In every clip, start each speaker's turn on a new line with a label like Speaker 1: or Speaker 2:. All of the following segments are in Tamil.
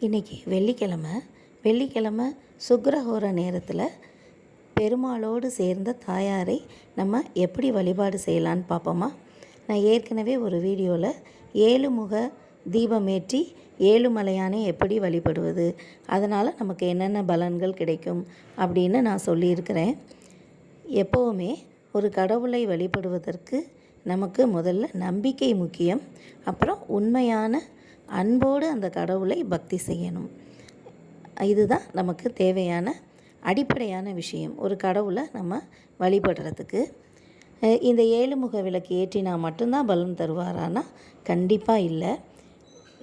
Speaker 1: இன்றைக்கி வெள்ளிக்கிழமை வெள்ளிக்கிழமை சுக்கரஹோர நேரத்தில் பெருமாளோடு சேர்ந்த தாயாரை நம்ம எப்படி வழிபாடு செய்யலான்னு பார்ப்போமா நான் ஏற்கனவே ஒரு வீடியோவில் ஏழுமுக தீபமேற்றி ஏழுமலையானை எப்படி வழிபடுவது அதனால் நமக்கு என்னென்ன பலன்கள் கிடைக்கும் அப்படின்னு நான் சொல்லியிருக்கிறேன். எப்போவுமே ஒரு கடவுளை வழிபடுவதற்கு நமக்கு முதல்ல நம்பிக்கை முக்கியம் அப்புறம் உண்மையான அன்போடு அந்த கடவுளை பக்தி செய்யணும். இதுதான் நமக்கு தேவையான அடிப்படையான விஷயம். ஒரு கடவுளை நம்ம வழிபடுறதுக்கு இந்த ஏழுமுக விளக்கு ஏற்றினா மட்டும்தான் பலன் தருவாரானா? கண்டிப்பாக இல்லை.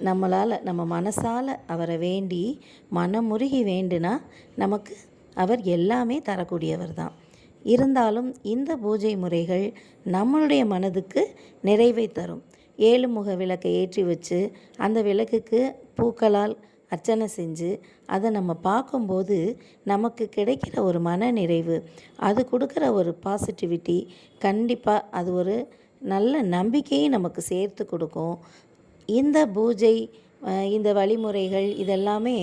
Speaker 1: நம்மளால் நம்ம மனசால் அவரை வேண்டி மனமுருகி வேண்டுனா நமக்கு அவர் எல்லாமே தரக்கூடியவர் தான். இருந்தாலும் இந்த பூஜை முறைகள் நம்மளுடைய மனதுக்கு நிறைவை தரும். ஏழு முக விளக்கை ஏற்றி வச்சு அந்த விளக்குக்கு பூக்களால் அர்ச்சனை செஞ்சு அதை நம்ம பார்க்கும்போது நமக்கு கிடைக்கிற ஒரு மன நிறைவு அது கொடுக்குற ஒரு பாசிட்டிவிட்டி கண்டிப்பாக அது ஒரு நல்ல நம்பிக்கையும் நமக்கு சேர்த்து கொடுக்கும். இந்த பூஜை இந்த வழிமுறைகள் இதெல்லாமே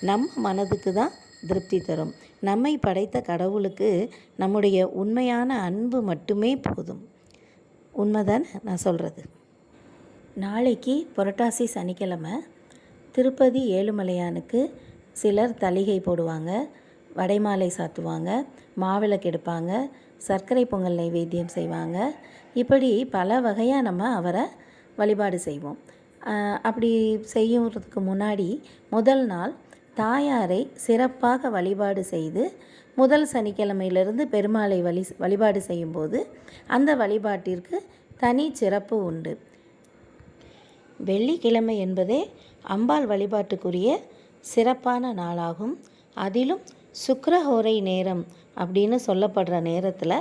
Speaker 1: நம்ம மனதுக்கு தான் திருப்தி தரும். நம்மை படைத்த கடவுளுக்கு நம்முடைய உண்மையான அன்பு மட்டுமே போதும். உண்மைதானே நான் சொல்கிறது நாளைக்கு புரட்டாசி சனிக்கிழமை திருப்பதி ஏழுமலையானுக்கு சிலர் தலிகை போடுவாங்க வடைமாலை சாத்துவாங்க மாவிளக்கு எடுப்பாங்க சர்க்கரை பொங்கல் நைவேத்தியம் செய்வாங்க. இப்படி பல வகையாக நம்ம அவரை வழிபாடு செய்வோம். அப்படி செய்யறதுக்கு முன்னாடி முதல் நாள் தாயாரை சிறப்பாக வழிபாடு செய்து முதல் சனிக்கிழமையிலிருந்து பெருமாளை வழி வழிபாடு செய்யும்போது அந்த வழிபாட்டிற்கு தனி சிறப்பு உண்டு. வெள்ளிக்கிழமை என்பதே அம்பாள் வழிபாட்டுக்குரிய சிறப்பான நாளாகும். அதிலும் சுக்கரஹோரை நேரம் அப்படின்னு சொல்லப்படுற நேரத்தில்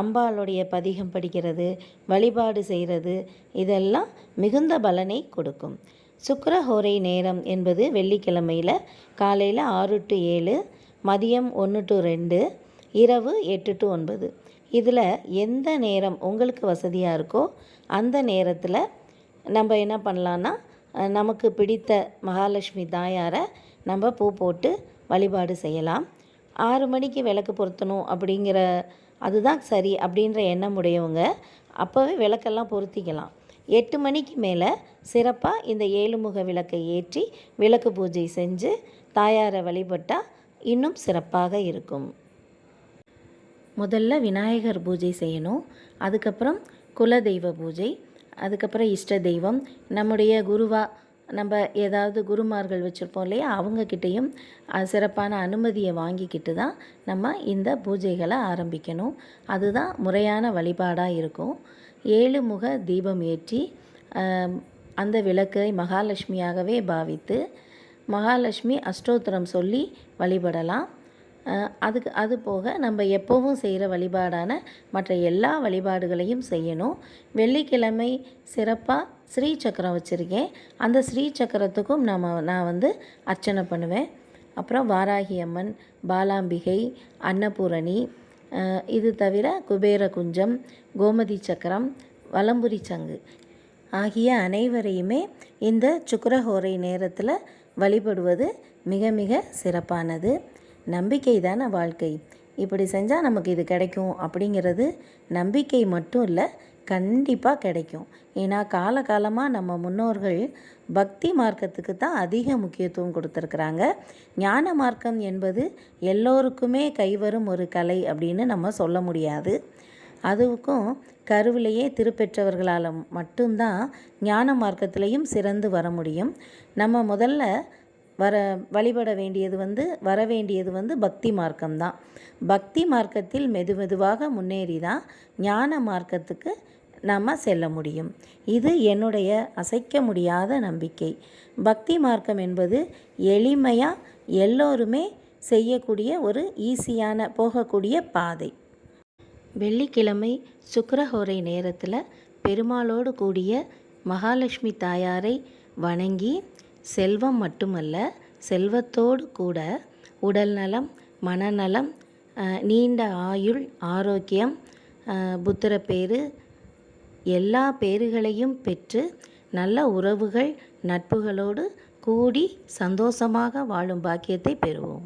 Speaker 1: அம்பாளுடைய பதிகம் படிக்கிறது வழிபாடு செய்கிறது இதெல்லாம் மிகுந்த பலனை கொடுக்கும். சுக்கரஹோரை நேரம் என்பது வெள்ளிக்கிழமையில் காலையில் ஆறு டு ஏழு மதியம் ஒன்று டு ரெண்டு இரவு எட்டு டு ஒன்பது. இதில் எந்த நேரம் உங்களுக்கு வசதியாக இருக்கோ அந்த நேரத்தில் நம்ம என்ன பண்ணலான்னா நமக்கு பிடித்த மகாலட்சுமி தாயாரை நம்ம பூ போட்டு வழிபாடு செய்யலாம். ஆறு மணிக்கு விளக்கு பொருத்தணும் அப்படிங்கிற அதுதான் சரி அப்படின்ற எண்ணம் உடையவங்க அப்போவே விளக்கெல்லாம் பொருத்திக்கலாம். எட்டு மணிக்கு மேலே சிறப்பாக இந்த ஏழுமுக விளக்கை ஏற்றி விளக்கு பூஜை செஞ்சு தாயாரை வழிபட்டால் இன்னும் சிறப்பாக இருக்கும். முதல்ல விநாயகர் பூஜை செய்யணும். அதுக்கப்புறம் குலதெய்வ பூஜை அதுக்கப்புறம் இஷ்ட தெய்வம். நம்முடைய குருவா நம்ம ஏதாவது குருமார்கள் வச்சுருப்போம் இல்லையா? அவங்கக்கிட்டேயும் சிறப்பான அனுமதியை வாங்கிக்கிட்டு தான் நம்ம இந்த பூஜைகளை ஆரம்பிக்கணும். அதுதான் முறையான வழிபாடாக இருக்கும். ஏழு முக தீபம் ஏற்றி அந்த விளக்கை மகாலட்சுமியாகவே பாவித்து மகாலட்சுமி அஷ்டோத்திரம் சொல்லி வழிபடலாம். அதுக்கு அது போக நம்ம எப்போவும் செய்கிற வழிபாடான மற்ற எல்லா வழிபாடுகளையும் செய்யணும். வெள்ளிக்கிழமை சிறப்பாக ஸ்ரீ சக்கரம் வச்சுருக்கேன். அந்த ஸ்ரீ சக்கரத்துக்கும் நம்ம நான் வந்து அர்ச்சனை பண்ணுவேன். அப்புறம் வாராகி அம்மன் பாலாம்பிகை அன்னபூரணி இது தவிர குபேர குஞ்சம் கோமதி சக்கரம் வலம்புரி சங்கு ஆகிய அனைவரையுமே இந்த சுக்கரஹோரை நேரத்தில் வழிபடுவது மிக மிக சிறப்பானது. நம்பிக்கை தானே வாழ்க்கை. இப்படி செஞ்சால் நமக்கு இது கிடைக்கும் அப்படிங்கிறது நம்பிக்கை மட்டும் இல்லை கண்டிப்பாக கிடைக்கும். ஏன்னா காலகாலமாக நம்ம முன்னோர்கள் பக்தி மார்க்கத்துக்கு தான் அதிக முக்கியத்துவம் கொடுத்துருக்குறாங்க. ஞான மார்க்கம் என்பது எல்லோருக்குமே கைவரும் ஒரு கலை அப்படின்னு நம்ம சொல்ல முடியாது. அதுவுக்கும் கருவிலேயே திருப்பெற்றவர்களால் மட்டும்தான் ஞான மார்க்கத்திலையும் சிறந்து வர முடியும். நம்ம முதல்ல வர வழிபட வேண்டியது வந்து வர வேண்டியது வந்து பக்தி மார்க்கம்தான் பக்தி மார்க்கத்தில் மெது மெதுவாக முன்னேறி தான் ஞான மார்க்கத்துக்கு நம்ம செல்ல முடியும். இது என்னுடைய அசைக்க முடியாத நம்பிக்கை. பக்தி மார்க்கம் என்பது எளிமையாக எல்லோருமே செய்யக்கூடிய ஒரு ஈஸியான போகக்கூடிய பாதை. வெள்ளிக்கிழமை சுக்கரஹோரை நேரத்தில் பெருமாளோடு கூடிய மகாலட்சுமி தாயாரை வணங்கி செல்வம் மட்டுமல்ல செல்வத்தோடு கூட உடல் நலம் மனநலம் நீண்ட ஆயுள் ஆரோக்கியம் புத்திர பேறு எல்லா பேறுகளையும் பெற்று நல்ல உறவுகள் நட்புகளோடு கூடி சந்தோஷமாக வாழும் பாக்கியத்தை பெறுவோம்.